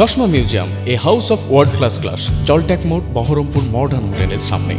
চশমা museum, a house of world class class জলট্যাক মোড়, Baharampur modern হোটেলের সামনে।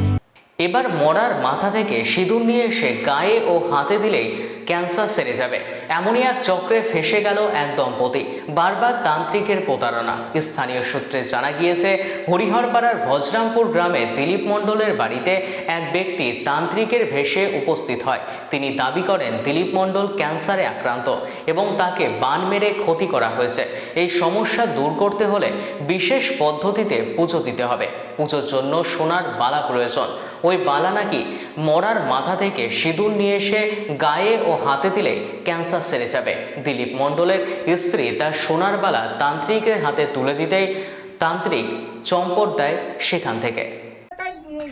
এবার মরার মাথা থেকে সিঁদুর নিয়ে এসে গায়ে ও হাতে দিলেই ক্যান্সার সেরে যাবে। এমনই এক চক্রে ফেসে গেল এক দম্পতি। বারবার তান্ত্রিকের প্রতারণা। স্থানীয় সূত্রে জানা গিয়েছে, হরিহরপাড়ার ভজরামপুর গ্রামে দিলীপ মণ্ডলের বাড়িতে এক ব্যক্তি তান্ত্রিকের ভেসে উপস্থিত হয়। তিনি দাবি করেন, দিলীপ মণ্ডল ক্যান্সারে আক্রান্ত এবং তাকে বান মেরে ক্ষতি করা হয়েছে। এই সমস্যা দূর করতে হলে বিশেষ পদ্ধতিতে পুজো দিতে হবে। পুজোর জন্য সোনার বালা প্রয়োজন। ওই বালা নাকি মরার মাথা থেকে সিঁদুর নিয়ে এসে গায়ে ও হাতে দিলে ক্যান্সার সেরে যাবে। দিলীপ মণ্ডলের স্ত্রী তার সোনার বালা তান্ত্রিকের হাতে তুলে দিতেই তান্ত্রিক চম্পট দেয় সেখান থেকে।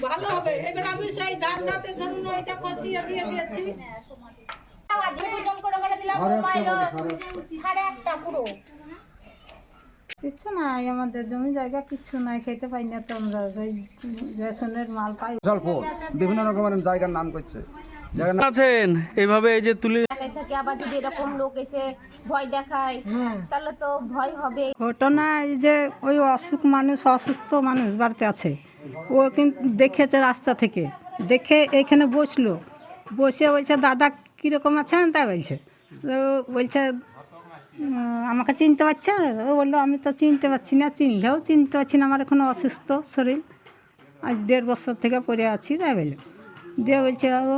ভালো হবে। এবার আমি সেই ধান দাতে ধরুন ওইটা কষিয়ে দিয়ে দিয়েছি। আজকে পর্যন্ত করে বলে দিলাম সাড়ে আটটা পুরো। কিচ্ছু নাই আমাদের জমি জায়গা কিচ্ছু নাই খেতে পাই না তো আমরা ওই রেশনের মাল পাই। বিভিন্ন রকমের জায়গার নাম করছে আছেন? এইভাবে এই যে তুলে এলাকায় আবার যদি এরকম লোক এসে ভয় দেখায় তাহলে তো ভয় হবে। ঘটনা এই যে ওই অসুখ মানুষ অসুস্থ মানুষ বাড়িতে আছে। ও কিন্তু দেখেছে রাস্তা থেকে দেখে এইখানে বসল। বসে বলছে দাদা কীরকম আছেন? তাই বলছে। তো বলছে "উম, আমাকে চিনতে পারছে? ও বলল, আমি তো চিনতে পারছি না, চিনলেও চিনতে পারছি না, আমার এখন অসুস্থ শরীর। আজ দেড় বছর থেকে পড়ে আছি তাই দিয়ে বলছে, ও,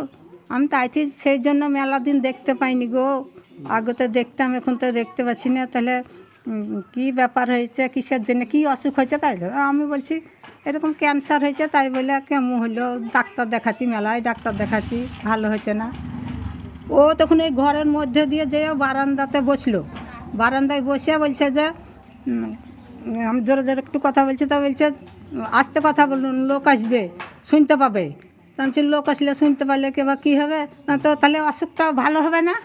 আমি তাইতে সেই জন্য মেলা দিন দেখতে পাইনি গো। আগে তো দেখতাম, এখন তো দেখতে পাচ্ছি না। তাহলে কি ব্যাপার হয়েছে? কিসের জন্য? কি অসুখ হয়েছে তাই। আমি বলছি, এরকম ক্যান্সার হয়েছে তাই বলে কেমন হলো? ডাক্তার দেখাচ্ছি মেলায়, ডাক্তার দেখাচ্ছি, ভালো হয়েছে না। ও তখন এই ঘরের মধ্যে দিয়ে যে বারান্দাতে বসল। বারান্দায় বসে বলছে যে আমি জোরে জোরে একটু কথা বলছি তা বলছে আসতে কথা বলুন লোক আসবে শুনতে পাবে। তা আমি বলছি, লোক আসলে শুনতে পারলে কে বা কী হবে? না তো তাহলে অসুখটা ভালো হবে না?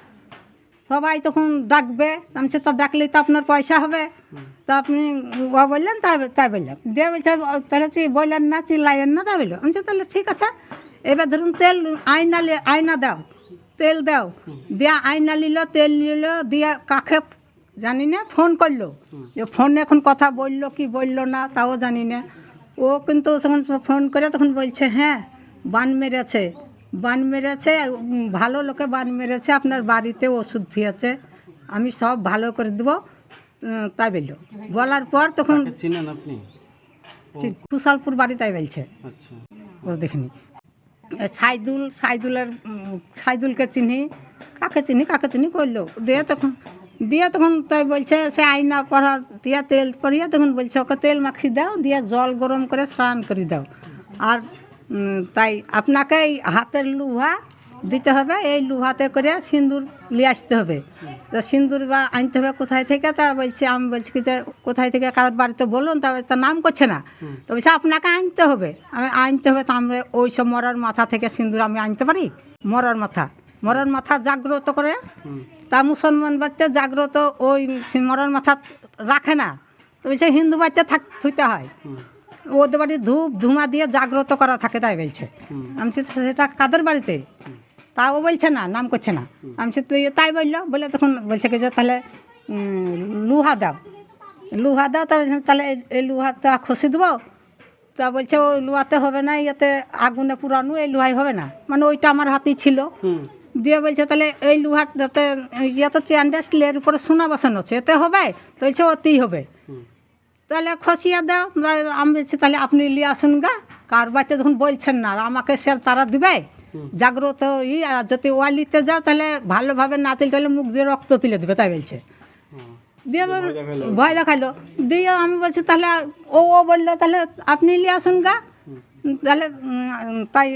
সবাই তখন ডাকবে আমি বলছি, তা ডাকলেই তো আপনার পয়সা হবে। তা আপনি ও বললেন তাই তাই বললাম দিয়ে বলছে তাহলে চি বললেন না চিল্লাইয়েন না? তাই বলল। আমি তাহলে ঠিক আছে এবার ধরুন তেল আয়না আয়না দাও তেল দাও। দিয়া আয়না নিল তেল নিল দিয়া কাকে জানি না ফোন করল। যে ফোনে এখন কথা বলল কি বলল না তাও জানি না। ও কিন্তু তখন ফোন করে তখন বলছে হ্যাঁ বান মেরেছে বান মেরেছে ভালো লোকে বান মেরেছে আপনার বাড়িতে ওষুধ দিয়েছে আমি সব ভালো করে দেবো তাই বলল। বলার পর তখন চিনেন আপনি? কুশালপুর বাড়ি তাই বলছে। আচ্ছা। ও দেখিনি। সাইদুল সাইদুলের সাইদুলকে চিনি কাকে চিনি কাকে চিনি করল দিয়ে তখন দিয়ে তখন তাই বলছে, সে আয়না পড়া দিয়ে তেল পরিয়ে তখন বলছে, ওকে তেল মাখিয়ে দাও, দিয়ে জল গরম করে স্নান করে দাও। আর তাই আপনাকে এই হাতের লুহা দিতে হবে, এই লুহাতে করে সিঁদুর নিয়ে আসতে হবে। তো সিঁদুর বা আনতে হবে কোথায় থেকে? তা বলছে, আমি বলছি কি যে, কোথায় থেকে? কার বাড়িতে বলুন, তা তার নাম করছে না। তো বলছে, আপনাকে আনতে হবে। আমি আনতে হবে, তা আমরা ওই সব মরার মাথা থেকে সিঁদুর আমি আনতে পারি? মরার মাথা। মরার মাথা জাগ্রত করে তা মুসলমান বাড়িতে জাগ্রত ওই মরার মাথা রাখে না। তো বলছে, হিন্দু বাড়িতে থাক, থুইতে হয়। ওদের বাড়ি ধূপ, ধুমা দিয়ে জাগ্রত করা থাকে তাই বলছে। আমি সেটা কাদের বাড়িতে? তা ও বলছে না, নাম করছে না। আমি তুই তাই বলল? বলে তখন বলছে কি যে, তাহলে লুহা দাও। লুহা দাও তাহলে এই লুহাটা খসি দেবো? তা বলছে, ও লুহাতে হবে না, ইয়াতে আগুনে পুরানো, এই লুহাই হবে না। মানে ওইটা আমার হাতেই ছিল। দিয়ে বলছে তাহলে এই লুহাটাতে ইয়ে তো চেয়ান্ডা স্টিলের উপরে সোনা বসানো আছে এতে হবে? তো বলছে ওতেই হবে। তাহলে খসিয়া দাও আমি বলছি তাহলে আপনি নিয়ে আসুন গা কার বাড়িতে যখন বলছেন না আর আমাকে সে তারা দিবে? জাগ্রত ই আর যদি ওয়ালিতে যাও তাহলে ভালোভাবে না তুলে তাহলে মুখ দিয়ে রক্ত তুলে দেবে তাই বলছে। দিয়ে ভয় দেখাল দিয়ে আমি বলছি তাহলে ও ও বলল তাহলে আপনি নিয়ে আসুন গা তাহলে তাই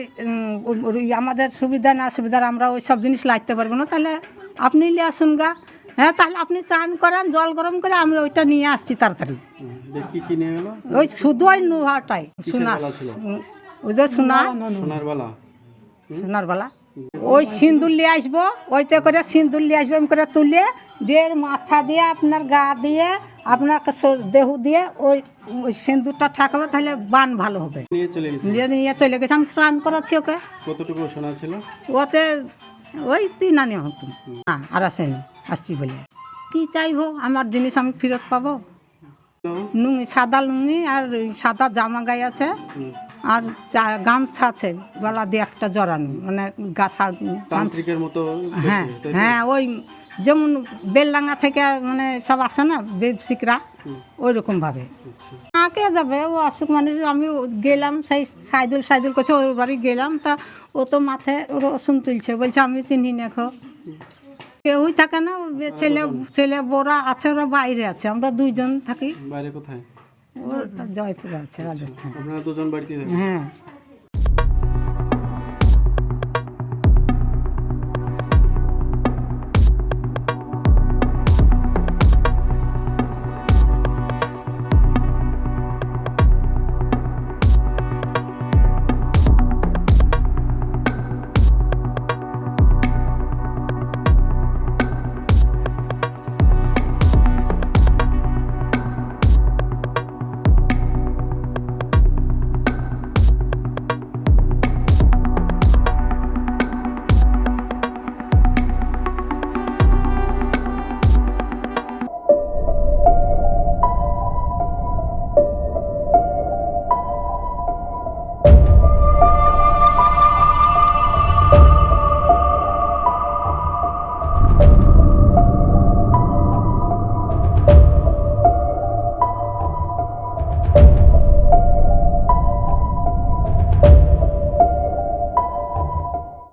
আমাদের সুবিধা না সুবিধা আমরা ওই সব জিনিস লাগতে পারব না। তাহলে আপনি নিয়ে আসুন গা। হ্যাঁ তাহলে আপনি চান করেন জল গরম করে আমরা ওইটা নিয়ে আসছি তাড়াতাড়ি। ওই শুধু ওই নুহাটাই সোনা। বালা ছিল? ওই যে সোনা। সোনার বালা। সোনার বালা। ওই সিঁদুর নিয়ে আসব ওইতে করে সিঁদুর নিয়ে আসব এমন করে তুলে দিয়ে মাথা দিয়ে আপনার গা দিয়ে আপনার দেহু দিয়ে ওই ওই সিঁদুরটা ঠাকাবে তাহলে বান ভালো হবে। নিয়ে চলে গেছে। নিয়ে নিয়ে চলে গেছে। আমি স্নান করাচ্ছি ওকে। কতটুকু সোনা ছিল? ওতে ওই তিন আনি হতো না আর আসেনি। আসছি বলে। কি চাইব? আমার জিনিস আমি ফেরত পাবো? লুঙ্গি সাদা লুঙ্গি আর সাদা জামা গায়ে আছে। আর গামছা আছে গলা দিয়ে একটা জড়ানো মানে গাছা তান্ত্রিকের মতো হ্যাঁ? হ্যাঁ ওই যেমন বেলডাঙ্গা থেকে মানে সব আসে না বেবসিকরা ওই রকমভাবে আচ্ছা। আঁকে যাবে? ও অসুখ মানে আমি গেলাম সেই সাইদুল সাইদুল করছে ওর বাড়ি গেলাম তা ও তো মাথায় রসুন তুলছে বলছে আমি চিনি না খো। কেউই থাকে না ছেলে ছেলে বোরা আছে ওরা বাইরে আছে আমরা দুইজন থাকি। বাইরে কোথায়? ওর জয়পুরে আছে রাজস্থান। আপনারা দুজন বাড়িতে হ্যাঁ।